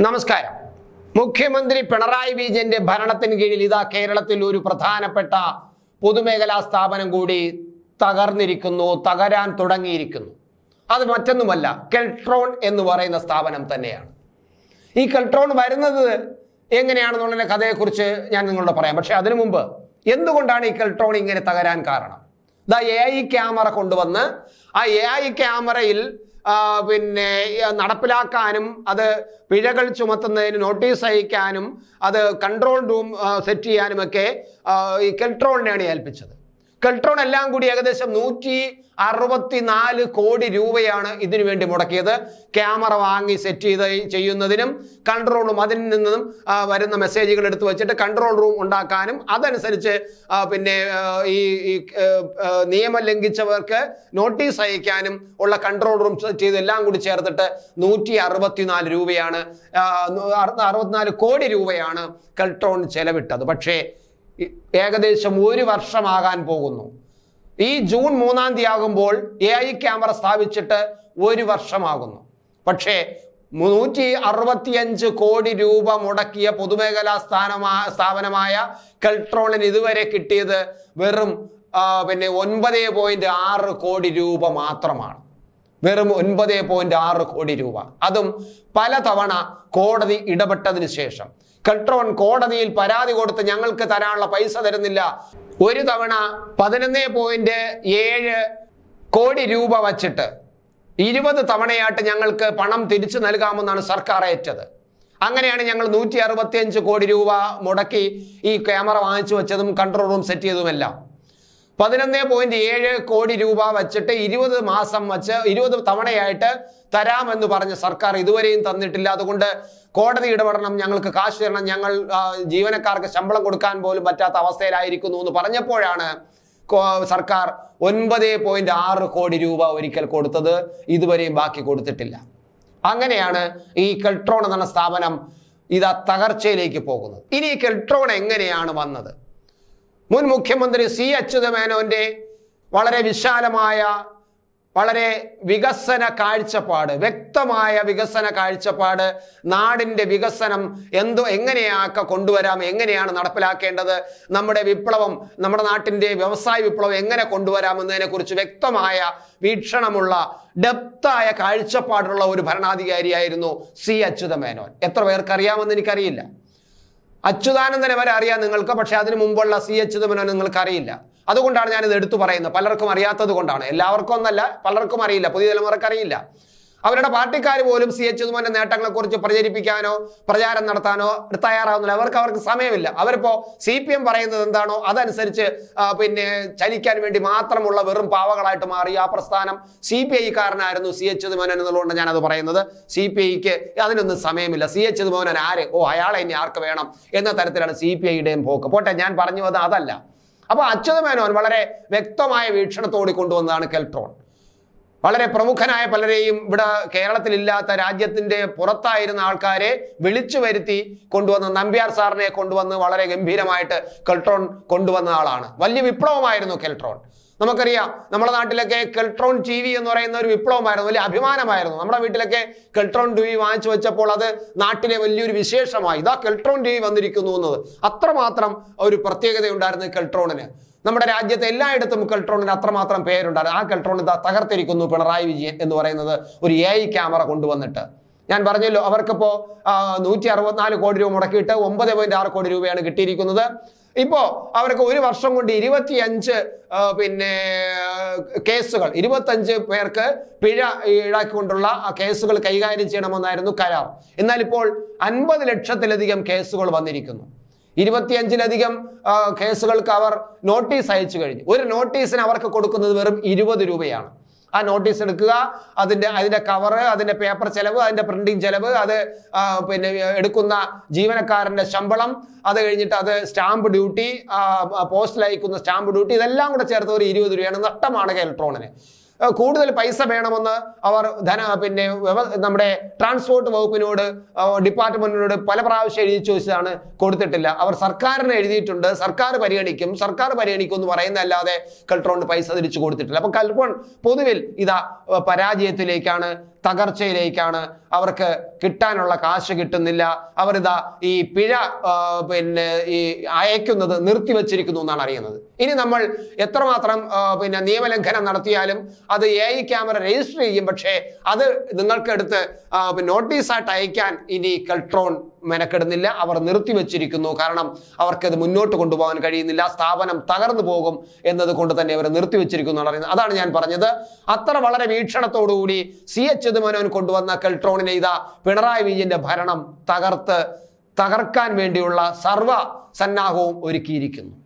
നമസ്കാരം. മുഖ്യമന്ത്രി പിണറായി വിജയന്റെ ഭരണത്തിന് കീഴിൽ ഇതാ കേരളത്തിൽ ഒരു പ്രധാനപ്പെട്ട പൊതുമേഖലാ സ്ഥാപനം കൂടി തകർന്നിരിക്കുന്നു തകരാൻ തുടങ്ങിയിരിക്കുന്നു. അത് മറ്റൊന്നുമല്ല കെൽട്രോൺ എന്ന് പറയുന്ന സ്ഥാപനം തന്നെയാണ്. ഈ കെൽട്രോൺ വരുന്നത് എങ്ങനെയാണെന്നുള്ള കഥയെക്കുറിച്ച് ഞാൻ നിങ്ങളോട് പറയാം. പക്ഷെ അതിനു മുമ്പ് എന്തുകൊണ്ടാണ് ഈ കെൽട്രോൺ ഇങ്ങനെ തകരാൻ കാരണം? ദ എ ഐ ക്യാമറ കൊണ്ടുവന്ന് ആ എ ഐ ക്യാമറയിൽ പിന്നെ നടപ്പിലാക്കാനും അത് പിഴകൾ ചുമത്തുന്നതിന് നോട്ടീസ് അയക്കാനും അത് കൺട്രോൾ റൂം സെറ്റ് ചെയ്യാനുമൊക്കെ ഈ കെൽട്രോണിനെയാണ് ഏൽപ്പിച്ചത്. കെൽട്രോൺ എല്ലാം കൂടി ഏകദേശം നൂറ്റി അറുപത്തിനാല് കോടി രൂപയാണ് ഇതിനു വേണ്ടി മുടക്കിയത്. ക്യാമറ വാങ്ങി സെറ്റ് ചെയ്ത് ചെയ്യുന്നതിനും കൺട്രോൾ റൂം അതിൽ നിന്നും വരുന്ന മെസ്സേജുകൾ എടുത്തു വെച്ചിട്ട് കൺട്രോൾ റൂം ഉണ്ടാക്കാനും അതനുസരിച്ച് പിന്നെ ഈ നിയമം ലംഘിച്ചവർക്ക് നോട്ടീസ് അയക്കാനും ഉള്ള കൺട്രോൾ റൂം ചെയ്ത് എല്ലാം കൂടി ചേർത്തിട്ട് നൂറ്റി അറുപത്തിനാല് രൂപയാണ് അറുപത്തിനാല് കോടി രൂപയാണ് കെൽട്രോൺ ചെലവിട്ടത്. പക്ഷേ ഏകദേശം ഒരു വർഷമാകാൻ പോകുന്നു. ഈ ജൂൺ മൂന്നാം തീയതി ആകുമ്പോൾ എ ഐ ക്യാമറ സ്ഥാപിച്ചിട്ട് ഒരു വർഷമാകുന്നു. പക്ഷേ നൂറ്റി അറുപത്തിയഞ്ച് കോടി രൂപ മുടക്കിയ പൊതുമേഖലാ സ്ഥാനമാ സ്ഥാപനമായ കെൽട്രോണിന് ഇതുവരെ കിട്ടിയത് വെറും പിന്നെ ഒൻപത് പോയിന്റ് ആറ് കോടി രൂപ മാത്രമാണ്. വെറും ഒൻപത് പോയിന്റ് ആറ് കോടി രൂപ. അതും പല തവണ കോടതി ഇടപെട്ടതിന് ശേഷം. കെൽട്രോൺ കോടതിയിൽ പരാതി കൊടുത്ത് ഞങ്ങൾക്ക് തരാനുള്ള പൈസ തരുന്നില്ല. ഒരു തവണ പതിനൊന്ന് പോയിന്റ് ഏഴ് കോടി രൂപ വച്ചിട്ട് ഇരുപത് തവണയായിട്ട് ഞങ്ങൾക്ക് പണം തിരിച്ചു നൽകാമെന്നാണ് സർക്കാർ ഏറ്റത്. അങ്ങനെയാണ് ഞങ്ങൾ നൂറ്റി അറുപത്തിയഞ്ച് കോടി രൂപ മുടക്കി ഈ ക്യാമറ വാങ്ങിച്ചു വെച്ചതും കൺട്രോൾ റൂം സെറ്റ് ചെയ്തതുമെല്ലാം. പതിനൊന്ന് പോയിന്റ് ഏഴ് കോടി രൂപ വെച്ചിട്ട് ഇരുപത് മാസം വച്ച് ഇരുപത് തവണയായിട്ട് തരാമെന്ന് പറഞ്ഞ സർക്കാർ ഇതുവരെയും തന്നിട്ടില്ല. അതുകൊണ്ട് കോടതി ഇടപെടണം ഞങ്ങൾക്ക് കാശ് തരണം ഞങ്ങൾ ജീവനക്കാർക്ക് ശമ്പളം കൊടുക്കാൻ പോലും പറ്റാത്ത അവസ്ഥയിലായിരിക്കുന്നു എന്ന് പറഞ്ഞപ്പോഴാണ് സർക്കാർ ഒൻപത് പോയിന്റ് ആറ് കോടി രൂപ ഒരിക്കൽ കൊടുത്തത്. ഇതുവരെയും ബാക്കി കൊടുത്തിട്ടില്ല. അങ്ങനെയാണ് ഈ കെൽട്രോൺ എന്ന സ്ഥാപനം ഇതാ തകർച്ചയിലേക്ക് പോകുന്നത്. ഇനി ഈ കെൽട്രോൺ എങ്ങനെയാണ് വന്നത്? മുൻ മുഖ്യമന്ത്രി സി അച്യുതമേനോന്റെ വളരെ വിശാലമായ വളരെ വികസന കാഴ്ചപ്പാട് വ്യക്തമായ വികസന കാഴ്ചപ്പാട് നാടിന്റെ വികസനം എന്തോ എങ്ങനെയാക്ക കൊണ്ടുവരാം എങ്ങനെയാണ് നടപ്പിലാക്കേണ്ടത് നമ്മുടെ വിപ്ലവം നമ്മുടെ നാട്ടിന്റെ വ്യവസായ വിപ്ലവം എങ്ങനെ കൊണ്ടുവരാം എന്നതിനെക്കുറിച്ച് വ്യക്തമായ വീക്ഷണമുള്ള ഡെപ്തായ കാഴ്ചപ്പാടുള്ള ഒരു ഭരണാധികാരിയായിരുന്നു സി അച്യുതമേനോൻ എത്ര പേർക്കറിയാമെന്ന് എനിക്കറിയില്ല. അച്യുതാനന്ദനെ വരെ അറിയാം നിങ്ങൾക്ക് പക്ഷേ അതിന് മുമ്പുള്ള സി അച്യുതമനോ നിങ്ങൾക്ക് അറിയില്ല അതുകൊണ്ടാണ് ഞാനിത് എടുത്തു പറയുന്നത്. പലർക്കും അറിയാത്തത് കൊണ്ടാണ്. എല്ലാവർക്കും ഒന്നല്ല പലർക്കും അറിയില്ല. പുതിയ തലമുറയ്ക്ക് അറിയില്ല അവരുടെ പാർട്ടിക്കാർ പോലും സി എച്ച് ഉമ്മന്റെ നേട്ടങ്ങളെ കുറിച്ച് പ്രചരിപ്പിക്കാനോ പ്രചാരം നടത്താനോ തയ്യാറാവുന്നില്ല. അവർക്ക് അവർക്ക് സമയമില്ല. അവരിപ്പോ സി പി എം പറയുന്നത് എന്താണോ അതനുസരിച്ച് പിന്നെ ചലിക്കാൻ വേണ്ടി മാത്രമുള്ള വെറും പാവകളായിട്ട് മാറി. ആ പ്രസ്ഥാനം സി പി ഐക്കാരനായിരുന്നു സി എച്ച് ഉമ്മനൻ എന്നുള്ളതുകൊണ്ട് ഞാനത് പറയുന്നത്. സി പി ഐക്ക് അതിനൊന്നും സമയമില്ല. സി എച്ച് ഉമ്മനൻ ആര്? ഓ അയാളെ ഇനി ആർക്ക് വേണം എന്ന തരത്തിലാണ് സി പി ഐയുടെയും പോക്ക്. പോട്ടെ ഞാൻ പറഞ്ഞു വന്നത് അതല്ല. അപ്പൊ അച്യുതമേനോൻ വളരെ വ്യക്തമായ വീക്ഷണത്തോടി കൊണ്ടുവന്നതാണ് കെൽട്രോൺ. വളരെ പ്രമുഖനായ പലരെയും ഇവിടെ കേരളത്തിലില്ലാത്ത രാജ്യത്തിന്റെ പുറത്തായിരുന്ന ആൾക്കാരെ വിളിച്ചു വരുത്തി കൊണ്ടുവന്ന് നമ്പ്യാർ സാറിനെ കൊണ്ടുവന്ന് വളരെ ഗംഭീരമായിട്ട് കെൽട്രോൺ കൊണ്ടുവന്ന ആളാണ്. വലിയ വിപ്ലവമായിരുന്നു കെൽട്രോൺ. നമുക്കറിയാം നമ്മുടെ നാട്ടിലൊക്കെ കെൽട്രോൺ ടി വി എന്ന് പറയുന്ന ഒരു വിപ്ലവമായിരുന്നു വലിയ അഭിമാനമായിരുന്നു. നമ്മുടെ വീട്ടിലൊക്കെ കെൽട്രോൺ ടി വി വാങ്ങിച്ചു വെച്ചപ്പോൾ അത് നാട്ടിലെ വലിയൊരു വിശേഷമായി. ഇതാ കെൽട്രോൺ ടി വി വന്നിരിക്കുന്നു എന്നത്. അത്രമാത്രം ഒരു പ്രത്യേകതയുണ്ടായിരുന്നു കെൽട്രോണിന്. നമ്മുടെ രാജ്യത്തെ എല്ലായിടത്തും കെൽട്രോണിന് അത്രമാത്രം പേരുണ്ടായിരുന്നു. ആ കെൽട്രോൺ ഇതാ തകർത്തിരിക്കുന്നു പിണറായി വിജയൻ എന്ന് പറയുന്നത് ഒരു എ ക്യാമറ കൊണ്ടുവന്നിട്ട്. ഞാൻ പറഞ്ഞല്ലോ അവർക്കിപ്പോ നൂറ്റി അറുപത്തിനാല് കോടി രൂപ മുടക്കിയിട്ട് ഒമ്പത് പോയിന്റ് ആറ് കോടി രൂപയാണ് കിട്ടിയിരിക്കുന്നത്. ഇപ്പോ അവർക്ക് ഒരു വർഷം കൊണ്ട് ഇരുപത്തിയഞ്ച് പിന്നെ കേസുകൾ ഇരുപത്തഞ്ച് പേർക്ക് പിഴ ഈടാക്കിക്കൊണ്ടുള്ള കേസുകൾ കൈകാര്യം ചെയ്യണമെന്നായിരുന്നു കരാർ. എന്നാൽ ഇപ്പോൾ അൻപത് ലക്ഷത്തിലധികം കേസുകൾ വന്നിരിക്കുന്നു. ഇരുപത്തിയഞ്ചിലധികം കേസുകൾക്ക് അവർ നോട്ടീസ് അയച്ചു കഴിഞ്ഞു. ഒരു നോട്ടീസിന് അവർക്ക് കൊടുക്കുന്നത് വെറും ഇരുപത് രൂപയാണ്. ആ നോട്ടീസ് എടുക്കുക അതിന്റെ അതിന്റെ കവറ് അതിന്റെ പേപ്പർ ചെലവ് അതിന്റെ പ്രിന്റിംഗ് ചെലവ് അത് പിന്നെ എടുക്കുന്ന ജീവനക്കാരന്റെ ശമ്പളം അത് കഴിഞ്ഞിട്ട് അത് സ്റ്റാമ്പ് ഡ്യൂട്ടി പോസ്റ്റിൽ അയക്കുന്ന സ്റ്റാമ്പ് ഡ്യൂട്ടി ഇതെല്ലാം കൂടെ ചേർത്ത് ഒരു ഇരുപത് രൂപയാണ്. നഷ്ടമാണ് ഇലക്ട്രോണിന് കൂടുതൽ പൈസ വേണമെന്ന് അവർ ധന പിന്നെ നമ്മുടെ ട്രാൻസ്പോർട്ട് വകുപ്പിനോട് ഡിപ്പാർട്ട്മെന്റിനോട് പല പ്രാവശ്യം എഴുതി ചോദിച്ചതാണ് കൊടുത്തിട്ടില്ല. അവർ സർക്കാരിന് എഴുതിയിട്ടുണ്ട്. സർക്കാർ പരിഗണിക്കും. സർക്കാർ പരിഗണിക്കും എന്ന് പറയുന്നതല്ലാതെ കൽട്രോണിന് പൈസ തിരിച്ചു കൊടുത്തിട്ടില്ല. അപ്പൊ കൽട്രോൺ പൊതുവിൽ ഇതാ പരാജയത്തിലേക്കാണ് തകർച്ചയിലേക്കാണ് അവർക്ക് കിട്ടാനുള്ള കാശ് കിട്ടുന്നില്ല. അവരിതാ ഈ പിഴ പിന്നെ ഈ അയക്കുന്നത് നിർത്തിവച്ചിരിക്കുന്നു എന്നാണ് അറിയുന്നത്. ഇനി നമ്മൾ എത്രമാത്രം പിന്നെ നിയമലംഘനം നടത്തിയാലും അത് എ ഐ ക്യാമറ രജിസ്റ്റർ ചെയ്യും. പക്ഷേ അത് നിങ്ങൾക്കെടുത്ത് എടുത്ത് നോട്ടീസായിട്ട് അയക്കാൻ ഇനി കെൽട്രോൺ മെനക്കെടുന്നില്ല. അവർ നിർത്തിവെച്ചിരിക്കുന്നു കാരണം അവർക്കത് മുന്നോട്ട് കൊണ്ടുപോകാൻ കഴിയുന്നില്ല. സ്ഥാപനം തകർന്നു പോകും എന്നത് കൊണ്ട് തന്നെ അവർ നിർത്തിവെച്ചിരിക്കുന്നു പറയുന്നത്. അതാണ് ഞാൻ പറഞ്ഞത്. അത്ര വളരെ വീക്ഷണത്തോടുകൂടി സി എച്ച് മനോൻ കൊണ്ടുവന്ന കെൽട്രോണിനെ ഇതാ പിണറായി വിജയന്റെ ഭരണം തകർത്ത് തകർക്കാൻ വേണ്ടിയുള്ള സർവ സന്നാഹവും ഒരുക്കിയിരിക്കുന്നു.